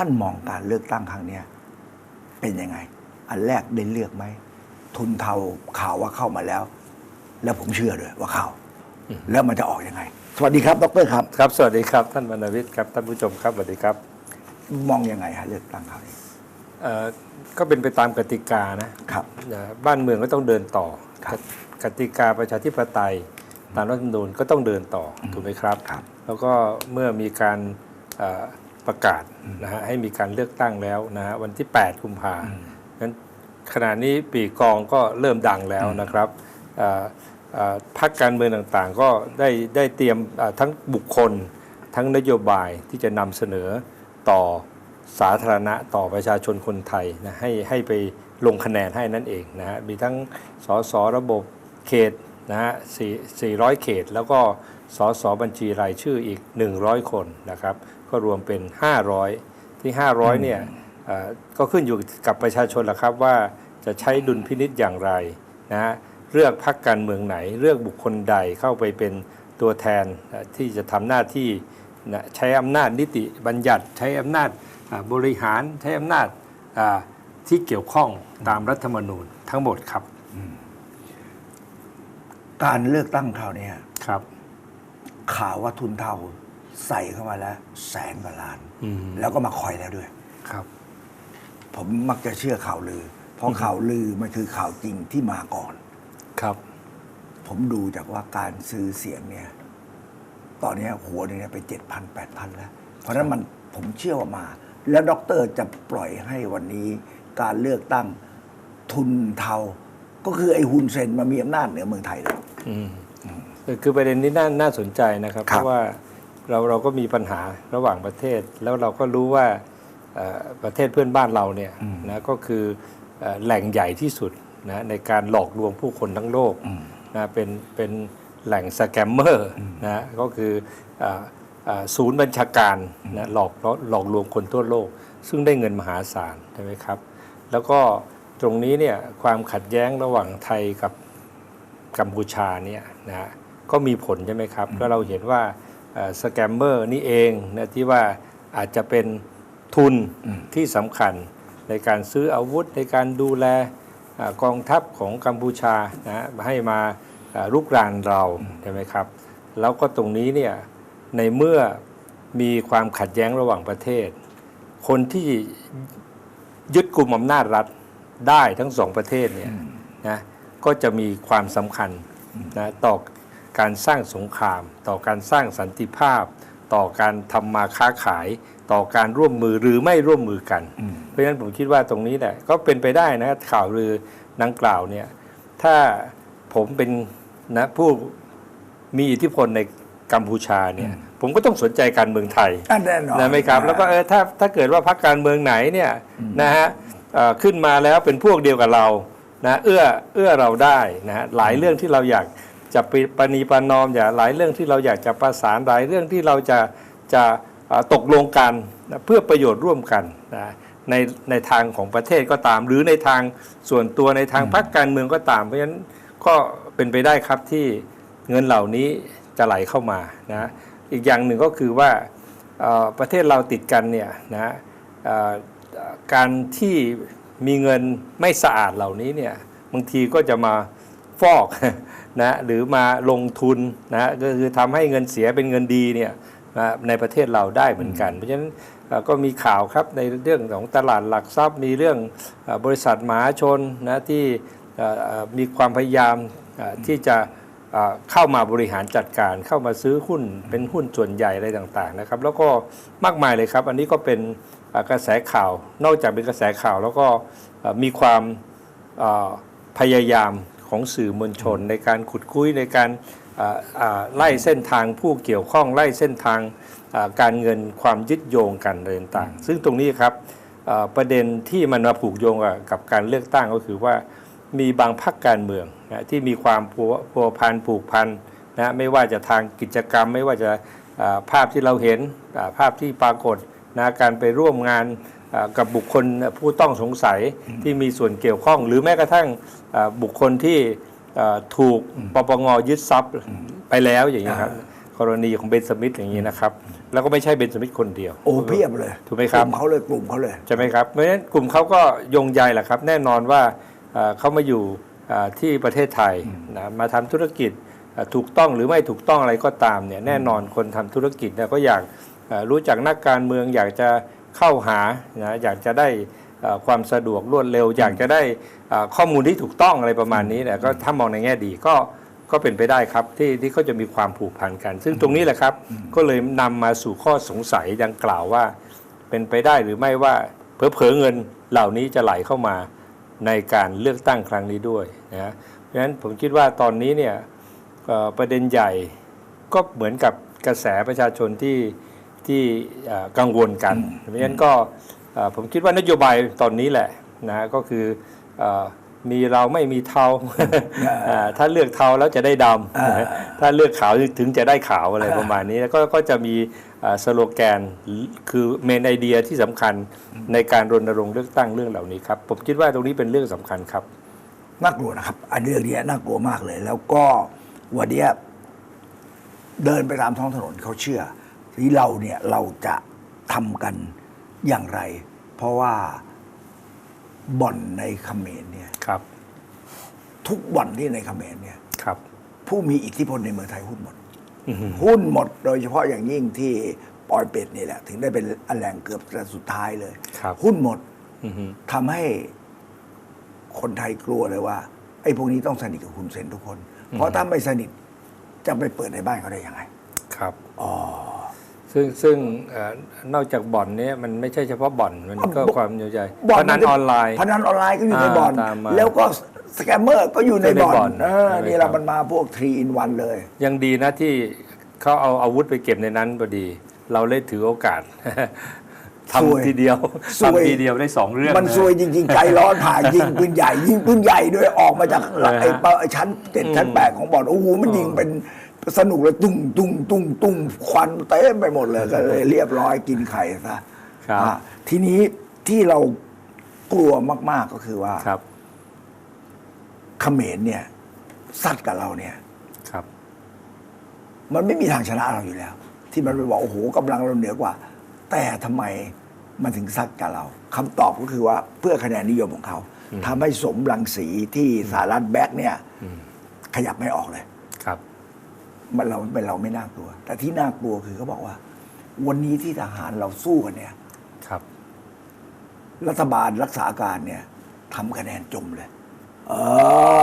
ท่านมองการเลือกตั้งครั้งเนี้ยเป็นยังไง อันแรกได้เลือกไหม ทุนเทาข่าวว่าเข้ามาแล้ว แล้วผมเชื่อด้วยว่าเข้า แล้วมันจะออกยังไง สวัสดีครับ ดรครับ ครับ สวัสดีครับ ท่านวรรณวิทย์ครับ ท่านผู้ชมครับ สวัสดีครับ มองยังไงฮะเลือกตั้งคราวนี้เอ่อก็เป็นไปตามกติกานะครับเอ่อบ้านเมืองก็ต้องเดินต่อครับกติกาประชาธิปไตย ตามรัฐธรรมนูญก็ต้องเดินต่ออถูกไหมครับครับ แล้วก็เมื่อมีการเอ่อ ประกาศนะฮะให้มีการเลือกตั้งแล้วนะฮะวันที่ 8 กุมภานั้นขณะนี้ปีกองก็เริ่มดังแล้วนะครับเอ่อเอ่อพรรคการเมืองต่างๆ ก็ได้ได้เตรียมเอ่อทั้งบุคคล ทั้งนโยบายที่จะนำเสนอต่อสาธารณะต่อประชาชนคนไทยนะให้ให้ไปลงคะแนนให้นั่นเองนะฮะมีทั้งสสระบบเขตนะฮะ4 400 เขต แล้วก็สสบัญชีรายชื่ออีก 100 คนนะครับ ก็รวมเป็น 500 ที่ 500เนี่ยเอ่อก็ขึ้นอยู่กับประชาชนแหละครับว่าจะใช้ดุลพินิษอย่างไรนะฮะเลือกพรรคการเมืองไหน เลือกบุคคลใดเข้าไปเป็นตัวแทนเอ่อที่จะทำหน้าที่นะใช้อำนาจนิติบัญญัติ ใช้อำนาจอ่าบริหารใช้อำนาจอ่าที่เกี่ยวข้องตามรัฐธรรมนูญทั้งหมดครับ การเลือกตั้งคราวเนี้ยครับ ข่าวว่าทุนเทา ใส่เข้ามาแล้ว แสนกว่าล้านอืมแล้วก็มาคอยแล้วด้วย ครับ ผมมักจะเชื่อข่าวลือ เพราะข่าวลือมันคือข่าวจริงที่มาก่อน ครับ ผมดูจากว่าการซื้อเสียงเนี่ย ตอนนี้หัวหนึงเนี่ยไปเจ็ดพันแปดพันแล้ว เพราะฉะนั้นมันผมเชื่อว่ามา แล้วด็อกเตอร์จะปล่อยให้วันนี้การเลือกตั้งทุนเทา ก็คือไอ้ฮุนเซนมามีอำนาจเหนือเมืองไทยแล้วอืมคือคือประเด็นนี้น่าน่าสนใจนะครับครับเพราะว่า เราเราก็มีปัญหาระหว่างประเทศ แล้วเราก็รู้ว่าเอ่อประเทศเพื่อนบ้านเราเนี่ยนะก็คือเอ่อแหล่งใหญ่ที่สุดนะในการหลอกลวงผู้คนทั้งโลกนะเป็นเป็นแหล่งสแกมเมอร์นะก็คือเอ่อเอ่อศูนย์บัญชาการนะหลอกหลอกลวงคนทั่วโลก ซึ่งได้เงินมหาศาลใช่ไหมครับ แล้วก็ตรงนี้เนี่ยความขัดแย้งระหว่างไทยกับกัมพูชาเนี่ยนะฮะก็มีผลใช่ไหมครับก็เราเห็นว่า สแกมเมอร์นี่เองนะที่ว่าอาจจะเป็นทุนที่สำคัญในการซื้ออาวุธในการดูแลอ่ากองทัพของกัมพูชานะฮะให้มาอ่ารุกรานเราใช่ไหมครับ แล้วก็ตรงนี้เนี่ยในเมื่อมีความขัดแย้งระหว่างประเทศ คนที่ยึดกลุ่มอำนาจรัฐได้ทั้งสองประเทศเนี่ยนะก็จะมีความสำคัญนะต่อ การสร้างสงคราม ต่อการสร้างสันติภาพ ต่อการทำมาค้าขาย ต่อการร่วมมือหรือไม่ร่วมมือกัน เพราะฉะนั้นผมคิดว่าตรงนี้แหละก็เป็นไปได้นะข่าวลือนังกล่าวเนี่ยถ้าผมเป็นนะผู้มีอิทธิพลในกัมพูชาเนี่ยผมก็ต้องสนใจการเมืองไทยอันแน่นอนนะไหมครับแล้วก็เออถ้าถ้าเกิดว่าพรรคการเมืองไหนเนี่ยนะฮะเอ่อขึ้นมาแล้วเป็นพวกเดียวกับเรานะเอื้อเอื้อเราได้นะฮะหลายเรื่องที่เราอยาก จะปปณีประนอมอย่าหลายเรื่องที่เราอยากจะประสานหลายเรื่องที่เราจะจะเอ่อตกลงกันนะเพื่อประโยชน์ร่วมกันนะในในทางของประเทศก็ตาม หรือในทางส่วนตัวในทางพรรคการเมืองก็ตาม เพราะฉะนั้นก็เป็นไปได้ครับที่เงินเหล่านี้จะไหลเข้ามานะอีกอย่างหนึ่งก็คือว่าเอ่อประเทศเราติดกันเนี่ยนะฮะเอ่อการที่มีเงินไม่สะอาดเหล่านี้เนี่ยบางทีก็จะมาฟอก นะหรือมาลงทุนนะก็คือทำให้เงินเสียเป็นเงินดีเนี่ยนะในประเทศเราได้เหมือนกัน เพราะฉะนั้นเอ่อก็มีข่าวครับในเรื่องของตลาดหลักทรัพย์ มีเรื่องบริษัทมหาชนนะที่มีความพยายามที่จะเข้ามาบริหารจัดการเข้ามาซื้อหุ้นเป็นหุ้นส่วนใหญ่อะไรต่างๆนะครับ แล้วก็มากมายเลยครับ อันนี้ก็เป็นกระแสข่าวนอกจากเป็นกระแสข่าว แล้วก็มีความพยายาม ของสื่อมวลชน ในการขุดคุยในการไล่เส้นทางผู้เกี่ยวข้องไล่เส้นทางการเงินความยึดโยงกันอะไรต่างๆซึ่งตรงนี้ครับประเด็นที่มันมาผูกโยงกับการเลือกตั้งก็คือว่ามีบางพรรคการเมืองนะที่มีความพัวพัวพันผูกพันนะไม่ว่าจะทางกิจกรรม ไม่ว่าจะภาพที่เราเห็นภาพที่ปรากฏนะการไปร่วมงาน กับบุคคลผู้ต้องสงสัยที่มีส่วนเกี่ยวข้อง หรือแม้กระทั่งอ่าบุคคลที่อ่าถูกปปงยึดทรัพย์ไปแล้วอย่างนี้ยครับกรณีของเบนสมิธอย่างนี้นะครับ แล้วก็ไม่ใช่เบนสมิธคนเดียว โอ้เพียบเลยถูกไหมครับกลุ่มเขาเลยกลุ่มเขาเลยใช่ไหมครับเพราะฉะนั้นกลุ่มเขาก็ยงใยแหละครับ แน่นอนว่าเอ่อเขามาอยู่เอ่อที่ประเทศไทยนะมาทำธุรกิจเอ่อถูกต้องหรือไม่ถูกต้องอะไรก็ตามเนี่ยแน่นอนคนทำธุรกิจเนี่ยก็อยากเอ่อรู้จักนักการเมืองอยากจะ เข้าหานะอยากจะได้เอ่อความสะดวกรวดเร็ว อยากจะได้เอ่อข้อมูลที่ถูกต้องอะไรประมาณนี้เนี่ยก็ถ้ามองในแง่ดีก็ก็เป็นไปได้ครับที่ที่เขาจะมีความผูกพันกัน ซึ่งตรงนี้แหละครับก็เลยนำมาสู่ข้อสงสัยดังกล่าวว่า เป็นไปได้หรือไม่ว่าเผลอๆเงินเหล่านี้จะไหลเข้ามาในการเลือกตั้งครั้งนี้ด้วยนะฮะเพราะฉะนั้นผมคิดว่าตอนนี้เนี่ยเอ่อประเด็นใหญ่ก็เหมือนกับกระแสประชาชนที่ ที่เอ่อกังวลกันเพราะฉะนั้นก็เอ่อผมคิดว่านโยบายตอนนี้แหละนะฮะก็คือเอ่อมีเราไม่มีเทาอ่าถ้าเลือกเทาแล้วจะได้ดำนะฮะถ้าเลือกขาวถึงจะได้ขาวอะไรประมาณนี้แล้วก็ก็จะมีอ่าสโลแกนคือเมนไอเดียที่สำคัญในการรณรงค์เลือกตั้งเรื่องเหล่านี้ครับ ผมคิดว่าตรงนี้เป็นเรื่องสำคัญครับน่ากลัวนะครับ อันเรื่องนี้น่ากลัวมากเลย แล้วก็วันเนี้ยเดินไปตามท้องถนนเขาเชื่อ ที่เราเนี่ยเราจะทำกันอย่างไร เพราะว่าบ่อนในเขมรเนี่ยครับ ทุกบ่อนที่ในเขมรเนี่ยครับ ผู้มีอิทธิพลในเมืองไทยหุ้นหมดอื้อหือหุ้นหมดโดยเฉพาะอย่างยิ่งที่ปอยเป็ดนี่แหละ ถึงได้เป็นอันแหล่งเกือบจะสุดท้ายเลยครับหุ้นหมดอื้อหือทำให้คนไทยกลัวเลยว่า ไอ้พวกนี้ต้องสนิทกับคุณเซนทุกคน เพราะถ้าไม่สนิทจะไปเปิดในบ้านเขาได้ยังไง ครับ อ๋อ ซึ่งซึ่งเอ่อนอกจากบ่อนเนี้มันไม่ใช่เฉพาะบ่อนมันก็บ่อนความอยู่ใจบ่พนันออนไลน์พนันออนไลน์ก็อยู่ในอ่าบ่อนตามมาแล้วก็สแกมเมอร์ก็อยู่ในอยู่ในบ่อนบ่อนเออใช่ไหมนี่ครัเราบมันมาพวก3 in 1เลย ยังดีนะที่เขาเอาอาวุธไปเก็บในนั้นพอดี เราเลยถือโอกาสซวยทำทีเดียวซวยทำทีเดียวได้สองเรื่อง มันนะซวยจริงๆ ใจร้อนผ่ายิงปืนใหญ่ ยิงปืนใหญ่ด้วยออกมาจากเลยฮะไอ้เป้าไอ้ชั้นเจ็ดชั้นแปดของบ่อนโอ้โหมันยิงเป็น สนุกเลยตุ้งตุ้งตุ้งตุ้งควันเต็มไปหมดเลยก็เลยเรียบร้อยกินไข่ซะครับอะทีนี้ที่เรากลัวมาก ๆก็คือว่าครับเขมรเนี่ยซัดกับเราเนี่ย ครับ มันไม่มีทางชนะเราอยู่แล้ว ที่มันไปบอกโอ้โหกำลังเราเหนือกว่า แต่ทำไมมันถึงซัดกับเราคำตอบก็คือว่าเพื่อคะแนนนิยมของเขาทำให้สมรังสีที่สหรัฐแบ็กเนี่ย ขยับไม่ออกเลยครับ มันเราเป็นเราไม่น่ากลัว แต่ที่น่ากลัวคือเขาบอกว่า วันนี้ที่ทหารเราสู้กันเนี่ย ครับ รัฐบาลรักษาการเนี่ยทำคะแนนจมเลย เอ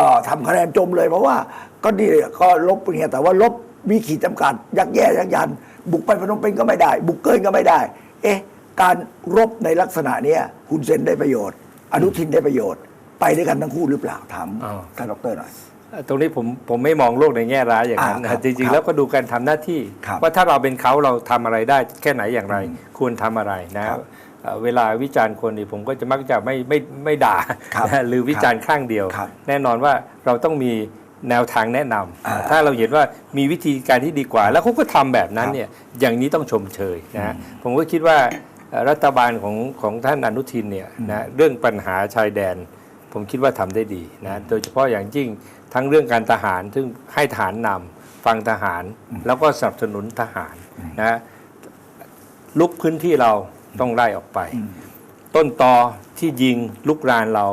อทำคะแนนจมเลย เพราะว่า ก็ดีก็ลบเป็นไงแต่ว่าลบมีขีดจำกัด ยักแย่ยักยัน บุกไปพนมเปญก็ไม่ได้ บุกเกินก็ไม่ได้ เอ๊ะ การรบในลักษณะเนี้ยคุณเซนได้ประโยชน์ อนุทินได้ประโยชน์ ไปด้วยกันทั้งคู่หรือเปล่าถามอ้าวท่านดอกเตอรหน่อย ตรงนี้ผมผมไม่มองโลกในแง่ร้ายอย่างนั้นอ่าครันะบจริง ๆ แล้วก็ดูการทำหน้าที่ครับว่าถ้าเราเป็นเขาเราทำอะไรได้แค่ไหนอย่างไร ควรทำอะไรนะครับเอ่อเวลาวิจารณ์คนนี่ผมก็จะมักจะไม่ไม่ไม่ด่าครับนะหรือวิจารณ์ข้างเดียวครับแน่นอนว่าเราต้องมีแนวทางแนะนำอ่าถ้าเราเห็นว่ามีวิธีการที่ดีกว่า แล้วเขาก็ทำแบบนั้นครับเนี่ยอย่างนี้ต้องชมเชยนะฮะผมก็คิดว่าเอ่อรัฐบาลของของท่านอนุทินเนี่ยนะเรื่องปัญหาชายแดน ผมคิดว่าทำได้ดีนะโดยเฉพาะอย่างยิ่ง ทั้งเรื่องการทหารซึ่งให้ทหารนำฟังทหารแล้วก็สนับสนุนทหารนะลุกพื้นที่เราต้องไล่ออกไป ต้นตอที่ยิงลุกรานเรา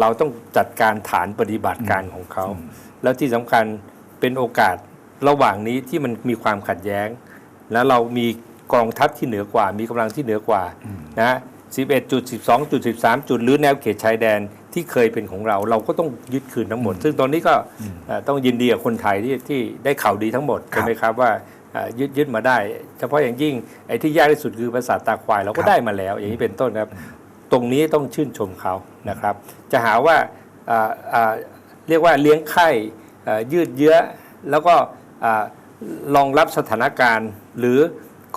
เราต้องจัดการฐานปฏิบัติการของเขา แล้วที่สำคัญเป็นโอกาสระหว่างนี้ที่มันมีความขัดแย้ง แล้วเรามีกองทัพที่เหนือกว่า มีกำลังที่เหนือกว่านะ11จุด12จุด13 จุดหรือแนวเขตชายแดน ที่เคยเป็นของเราเราก็ต้องยึดคืนทั้งหมด ซึ่งตอนนี้ก็เอ่อต้องยินดีกับคนไทยที่ที่ได้ข่าวดีทั้งหมดครับใช่ไหมครับว่าเอ่อยึดยึดมาได้ เฉพาะอย่างยิ่งไอ้ที่ยากที่สุดคือภาษาทตาควายเราก็ได้มาแล้ว อย่างนี้เป็นต้นครับ ตรงนี้ต้องชื่นชมเขานะครับ จะหาว่าอ่าอ่าเรียกว่าเลี้ยงไข่เอ่อยืดเยื้อแล้วก็อ่ารองรับสถานการณ์หรือ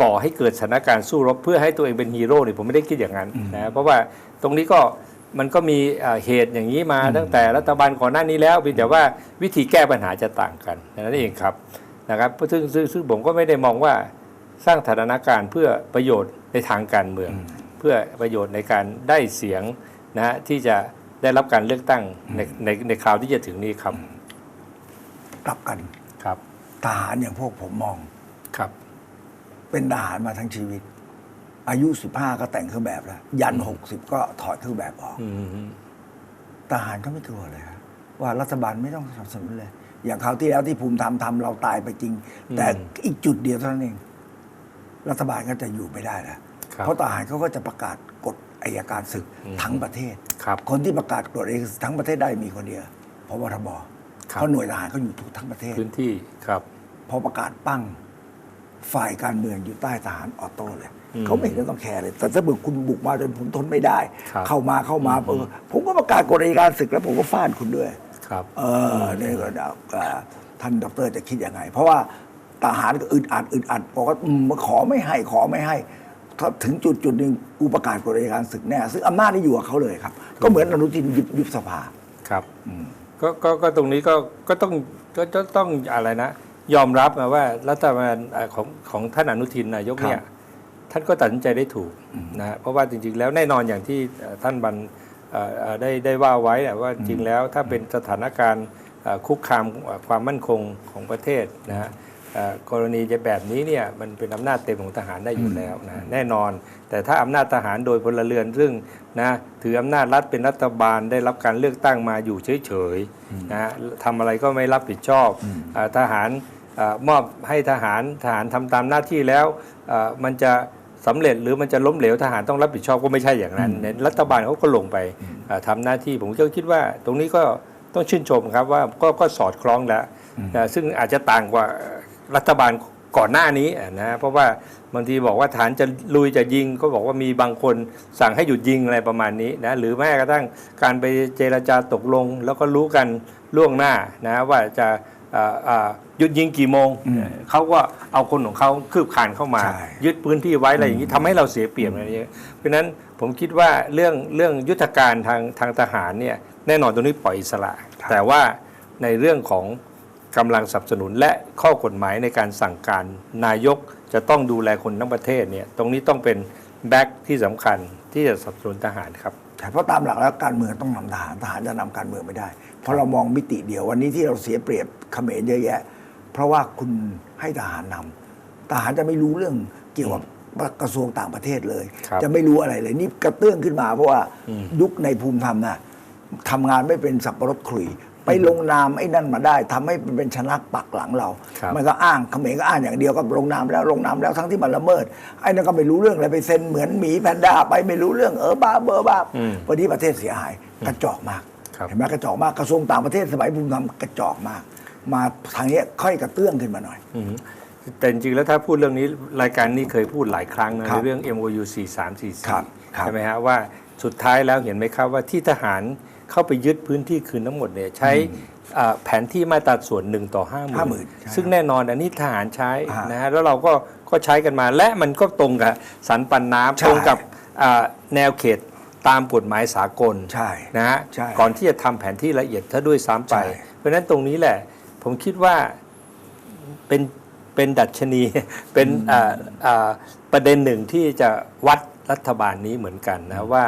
ก่อให้เกิดสถานการณ์สู้รบเพื่อให้ตัวเองเป็นฮีโร่เนี่ยผมไม่ได้คิดอย่างนั้นนะเพราะว่าตรงนี้ก็ มันก็มีอ่าเหตุอย่างนี้มาตั้งแต่รัฐบาลก่อนหน้านี้แล้วเพียงแต่ว่าวิธีแก้ปัญหาจะต่างกันนั่นเองครับนะครับซึ่งซึ่งซึ่งผมก็ไม่ได้มองว่าสร้างสถานการณ์เพื่อประโยชน์ในทางการเมือง เพื่อประโยชน์ในการได้เสียงนะฮะที่จะได้รับการเลือกตั้งในในในคราวที่จะถึงนี้ครับกลับกันครับทหารอย่างพวกผมมองครับ เป็นทหารมาทั้งชีวิต อายุ 15 ก็แต่งเครื่องแบบแล้ว ยัน 60 ก็ถอดเครื่องแบบออกอืมทหารก็ไม่กลัวเลยครับว่ารัฐบาลไม่ต้องสนับสนุนเลย อย่างคราวที่แล้วที่ภูมิธรรมทำเราตายไปจริง แต่อีกจุดเดียวเท่านั้นเอง รัฐบาลก็จะอยู่ไม่ได้แล้วครับเพราะทหารเขาก็จะประกาศกฎอายการศึกทั้งประเทศครับคนที่ประกาศกฎอายการศึกทั้งประเทศได้มีคนเดียวพบทบครับเพราะหน่วยทหารเขาอยู่ทุกทั้งประเทศพื้นที่ครับ พอประกาศปั้ง ฝ่ายการเมืองอยู่ใต้ทหารออโต้เลยอืมเขาไม่เห็นต้องแคร์เลย แต่ถ้าเกิดคุณบุกมาจนผมทนไม่ได้ครับเข้ามาเข้ามาเออผมก็ประกาศกฎอัยการศึกแล้วผมก็ฟาดคุณด้วย ครับ เออเนี่ยก็เดาอ่าท่านดอกเตอรจะคิดยังไง เพราะว่าทหารก็อึดอัดอึดอัดบอกว่าอืมขอไม่ให้ขอไม่ให้ถ้าถึงจุดจุดหนึ่งกูประกาศกฎอัยการศึกแน่ซึ่งอำนาจนี่อยู่กับเขาเลยครับ ก็เหมือนอนุทินยุบยุบสภาครับก็ก็ก็ตรงนี้ก็ก็ต้องก็ก็ต้องอะไรนะ ยอมรับนะว่ารัฐบาลเอ่อของของท่านอนุทินนายกเนี่ยท่านก็ตัดสินใจได้ถูกนะฮะเพราะว่าจริง ๆ แล้วแน่นอนอย่างที่เอ่อท่านบันเอ่อเอ่อได้ได้ว่าไว้นะว่าจริงแล้วถ้าเป็นสถานการณ์เอ่อคุกคามเอ่อความมั่นคงของประเทศนะฮะเอ่อกรณีจะแบบนี้เนี่ยมันเป็นอำนาจเต็มของทหารได้อยู่แล้วนะแน่นอน แต่ถ้าอำนาจทหารโดยพลเรือนซึ่งนะถืออำนาจรัฐเป็นรัฐบาลได้รับการเลือกตั้งมาอยู่เฉยๆนะฮะทำอะไรก็ไม่รับผิดชอบเอ่อทหารเออ มอบให้ทหารทหารทำตามหน้าที่แล้วเอ่อมันจะสำเร็จหรือมันจะล้มเหลวทหารต้องรับผิดชอบก็ไม่ใช่อย่างนั้นเนี่ยรัฐบาลเขาก็ลงไปเอ่อทำหน้าที่ผมก็คิดว่าตรงนี้ก็ต้องชื่นชมครับว่าก็ก็สอดคล้องแล้วนะซึ่งอาจจะต่างกว่ารัฐบาลก่อนหน้านี้อะนะเพราะว่าบางทีบอกว่าฐานจะลุยจะยิง ก็บอกว่ามีบางคนสั่งให้หยุดยิงอะไรประมาณนี้นะหรือแม้กระทั่งการไปเจรจาตกลง แล้วก็รู้กันล่วงหน้านะว่าจะเอ่อเอ่อ หยุดยิงกี่โมงเขาก็เอาคนของเขาคืบคลานเข้ามาใช่ยึดพื้นที่ไว้อะไรอย่างนี้ทำให้เราเสียเปรียบอะไรอย่างเงี้ยเพราะฉะนั้นผมคิดว่าเรื่องเรื่องยุทธการทางทางทหารเนี่ยแน่นอนตรงนี้ปล่อยอิสระ แต่ว่าในเรื่องของกำลังสนับสนุนและข้อกฎหมายในการสั่งการนายกจะต้องดูแลคนทั้งประเทศเนี่ยตรงนี้ต้องเป็นแบ็คที่สำคัญที่จะสนับสนุนทหารครับใช่เพราะตามหลักแล้วการเมืองต้องนำทหารทหารจะนำการเมืองไม่ได้ เพราะเรามองมิติเดียววันนี้ที่เราเสียเปรียบ เขมรเยอะแยะ เพราะว่าคุณให้ทหารนำทหารจะไม่รู้เรื่องเกี่ยวกับกระทรวงต่างประเทศเลยครับจะไม่รู้อะไรเลยนี่กระเตื้องขึ้นมา เพราะว่ายุคในภูมิธรรมน่ะทำงานไม่เป็นสับปะรดขลุยไปลงนามไอ้นั่นมาได้ทำให้มันเป็นชนักปักหลังเราครับมันก็อ้างเขมรก็อ้างอย่างเดียวก็ลงนามแล้วลงนามแล้วทั้งที่มันละเมิดไอ้นั่นก็ไม่รู้เรื่องอะไรไปเซ็นเหมือนหมีแพนด้าไปไม่รู้เรื่องเออบ้าเบอร์บ้าอืมวันนี้ประเทศเสียหายกระจอกมากครับเห็นไหมกระจอกมากกระทรวงต่างประเทศสมัยภูมิธรรมกระจอกมาก มาทางเนี้ยค่อยกระเตื้องขึ้นมาหน่อยอืมแต่จริงๆแล้วถ้าพูดเรื่องนี้รายการนี้เคยพูดหลายครั้งครันะในบเรื่อง MOU ครับ4344ครับใช่ไหมฮะว่าสุดท้ายแล้วเห็นไหมครับว่าที่ทหารเข้าไปยึดพื้นที่คืนทั้งหมดเนี่ยใช้อ่าแผนที่มาตราส่วนหนึ่งต่อห้าหมื่น50,000ใช่ซึ่งแน่นอนอันนี้ทหารใช้อ่านนะฮะแล้วเราก็ก็ใช้กันมา และมันก็ตรงกับสันปันน้ำใช่ตรงกับอ่าแนวเขตตามกฎหมายสากลใช่นะฮะใช่ก่อนที่จะทำแผนที่ละเอียดถ้าด้วยซ้ำไปใช่เพราะฉะนั้นตรงนี้แหละ ผมคิดว่าเป็นเป็นดัชนีเป็นอ่าอ่าประเด็นหนึ่งที่จะวัดรัฐบาลนี้เหมือนกันนะว่า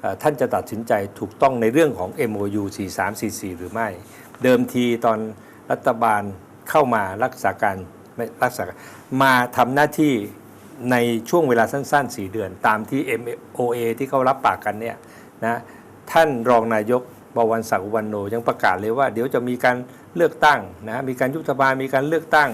เอ่อท่านจะตัดสินใจถูกต้องในเรื่องของ MOU 4344 หรือไม่ เดิมทีตอนรัฐบาลเข้ามารักษาการไม่รักษาการมาทำหน้าที่ในช่วงเวลาสั้นๆ 4 เดือน ตามที่ MOA ที่เขารับปากกันเนี่ยนะท่านรองนายก บวรศักดิ์อุวันโนยังประกาศเลยว่า เดี๋ยวจะมีการเลือกตั้งนะมีการยุบสภามีการเลือกตั้ง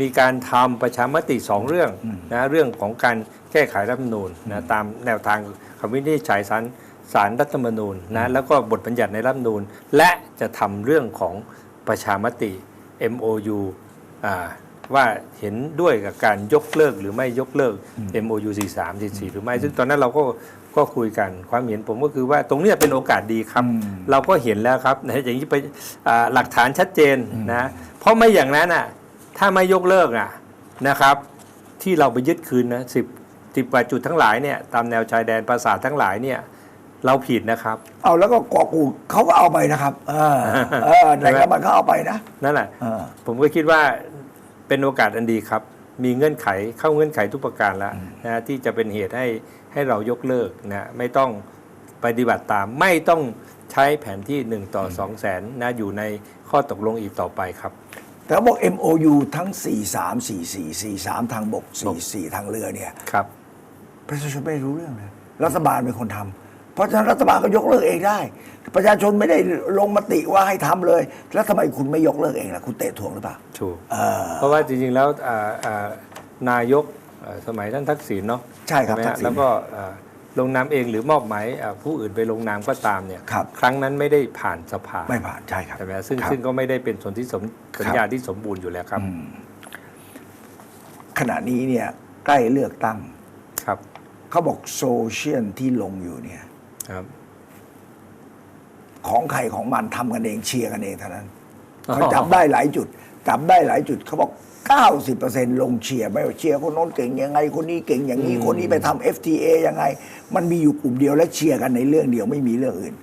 มีการทำประชามติสองเรื่องนะเรื่องของการแก้ไขรัฐธรรมนูญนะตามแนวทางคำวินิจฉัยสารสารรัฐธรรมนูญนะแล้วก็บทบัญญัติในรัฐธรรมนูญ และจะทำเรื่องของประชามติ MOU อ่าว่าเห็นด้วยกับการยกเลิกหรือไม่ยกเลิก MOU 43 44หรือไม่ ซึ่งตอนนั้นเราก็ ก็คุยกันความเห็นผมก็คือว่าตรงเนี้ยเป็นโอกาสดีครับ เราก็เห็นแล้วครับนะอย่างนี้ไปอ่าหลักฐานชัดเจนนะเพราะไม่อย่างนั้นอะถ้าไม่ยกเลิกอะนะครับ ที่เราไปยึดคืนนะสิบสิบกว่าจุดทั้งหลายเนี่ยตามแนวชายแดนปราสาททั้งหลายเนี่ยเราผิดนะครับ เอาแล้วก็เกาะกูดเขาก็เอาไปนะครับเออเออแต่ละมันก็เอาไปนะนั่นแหละเออผมก็คิดว่าเป็นโอกาสอันดีครับ มีเงื่อนไขเข้าเงื่อนไขทุกประการแล้วนะที่จะเป็นเหตุให้ ให้เรายกเลิกนะไม่ต้องปฏิบัติตาม ไม่ต้องใช้แผนที่ 1 ต่อ 2 0 0แสนนะอยู่ในข้อตกลงอีกต่อไปครับ แต่เขาบอก MOU ทั้ง 43 44 43 ทางบก 44 ทางเรือเนี่ยครับประชาชนไม่รู้เรื่องเลยรัฐบาลเป็นคนทำเพราะฉะนั้นรัฐบาลก็ยกเลิกเองได้ ประชาชนไม่ได้ลงมติว่าให้ทำเลย แล้วทำไมคุณไม่ยกเลิกเองล่ะคุณเตะถ่วงหรือเปล่าถูกเออเพราะว่าจริงๆแล้วอ่าอ่านายกอ่า สมัยท่านทักษิณเนาะใช่ครับไหมทัฮะกษิณแล้วก็อ่าลงนามเองหรือมอบหมายอ่าผู้อื่นไปลงนามก็ตามเนี่ยครับครั้งนั้นไม่ได้ผ่านสภาไม่ผ่านใช่ครับใช่ไหมฮะซึ่งครับซึ่งก็ไม่ได้เป็นส่วนที่สมสัญครับญาที่สมบูรณ์อยู่แล้วครับ ขณะนี้เนี่ยใกล้เลือกตั้งครับเขาบอกโซเชียลที่ลงอยู่เนี่ยครับ ของใครของมันทำกันเองเชียร์กันเองเท่านั้นอ๋อเขาจับได้หลายจุดจับได้หลายจุดเขาบอก 90%ลงเชียร์ไม่ว่าเชียร์คนโน้นเก่งยังไง คนนี้เก่งอย่างนี้คนนี้ไปทำ FTA ยังไง มันมีอยู่กลุ่มเดียวและเชียร์กันในเรื่องเดียวไม่มีเรื่องอื่น